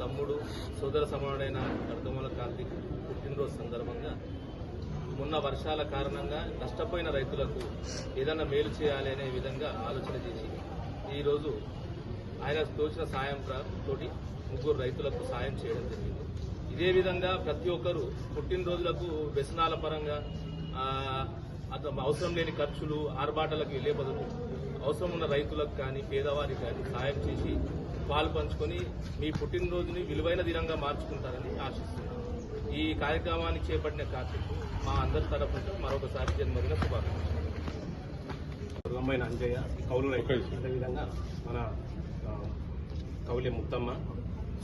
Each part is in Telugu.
తమ్ముడు సోదర సమానుడైన కడతమూల కార్తీక్ పుట్టినరోజు సందర్భంగా మొన్న వర్షాల కారణంగా నష్టపోయిన రైతులకు ఏదైనా మేలు చేయాలి అనే విధంగా ఆలోచన చేసి ఈరోజు ఆయన తోచిన సాయం తోటి ముగ్గురు రైతులకు సాయం చేయడం జరిగింది. ఇదే విధంగా ప్రతి ఒక్కరు పుట్టినరోజులకు వ్యసనాల పరంగా అవసరం లేని ఖర్చులు ఆర్బాటలకు వెళ్ళే బదులు అవసరం ఉన్న రైతులకు కానీ పేదవారికి కానీ సాయం చేసి పాలు పంచుకొని మీ పుట్టినరోజుని విలువైన దినంగా మార్చుకుంటారని ఆశిస్తున్నాను. ఈ కార్యక్రమాన్ని చేపట్టిన కార్తీక్ మా అందరి తరపు నుంచి మరొకసారి జన్మదిన శుభాకాంక్షలు. దుర్గమ్మైన అంజయ్య కౌలు రైతు. అదేవిధంగా మన కౌలి ముత్తమ్మ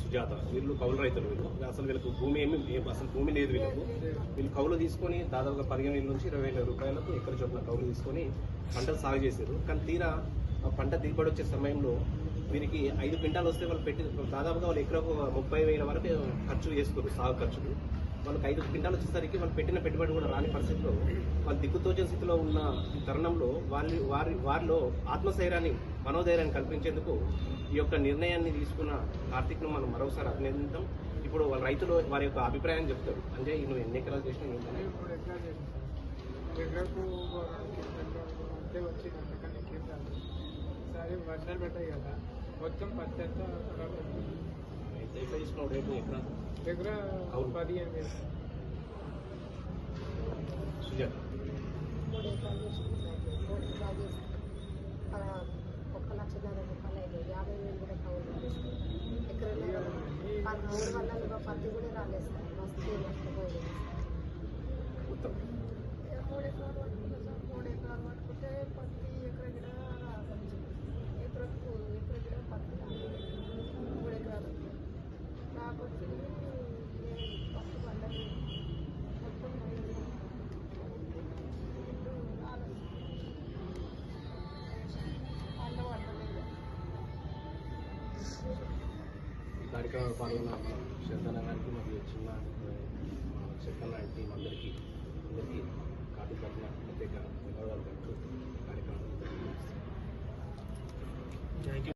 సుజాత వీళ్ళు కౌలు రైతులు వీళ్ళు. అసలు వీళ్ళకు భూమి ఏమి అసలు భూమి లేదు వీళ్ళకు. వీళ్ళు కౌలు తీసుకొని దాదాపుగా పదిహేను వేల నుంచి ఇరవై వేల రూపాయలకు ఎక్కడ చొప్పున కౌలు తీసుకొని పంటలు సాగు చేశారు. కానీ తీరా ఆ పంట దిగుబడి వచ్చే సమయంలో వీరికి ఐదు క్వింటాలు వస్తే వాళ్ళు పెట్టి దాదాపుగా వాళ్ళు ఎకరకు ముప్పై వేల వరకు ఖర్చు చేసుకోరు సాగు ఖర్చులు. వాళ్ళకి ఐదు క్వింటాలు వచ్చేసరికి వాళ్ళు పెట్టిన పెట్టుబడి కూడా రాని పరిస్థితిలో వాళ్ళు దిక్కుతోచని స్థితిలో ఉన్న తరుణంలో వాళ్ళ వారి వారిలో ఆత్మస్థైర్యాన్ని మనోధైర్యాన్ని కల్పించేందుకు ఈ యొక్క నిర్ణయాన్ని తీసుకున్న కార్తీక్ను మనం మరోసారి అభినందిద్దాం. ఇప్పుడు వాళ్ళ రైతులు వారి యొక్క అభిప్రాయం చెప్తారు. అంటే నువ్వు ఎన్ని ఎకరాలు చేసినా ఏంటంటే ఇప్పుడు ఎట్లా అంతే వచ్చింది అంతకన్నా ఇంకేం రాదు సరే వర్షాలు పడ్డాయి కదా మొత్తం పత్తి అంతా ఖరాబ్ అయిపోయింది. అయితే ఎట్లా తీసుకున్నావు రేటు ఎకరా దగ్గర అవును. పదిహేను వేలు సుజాత మూడు ఎకరాలు చేసుకుంటున్నాను మూడు ఎకరాలు చేసి ఆ, ఒక్క లక్షన్నర రూపాయలు అయినాయి యాభై వేలు కూడా కౌలు చేసుకుంటాను ఎకరంలో పది మూడు వందల పత్తి కూడా రాలేదు సార్ మస్తు నష్టపోయింది కార్యక్రమంలో పాల్గొన్న మన శ్రద్ధన గారికి మరియు చిన్న చెక్కన్న టీం అందరికీ అందరికీ కార్తీక్ తరఫున ప్రత్యేక ధన్యవాదాలు తెలుపుతూ కార్యక్రమం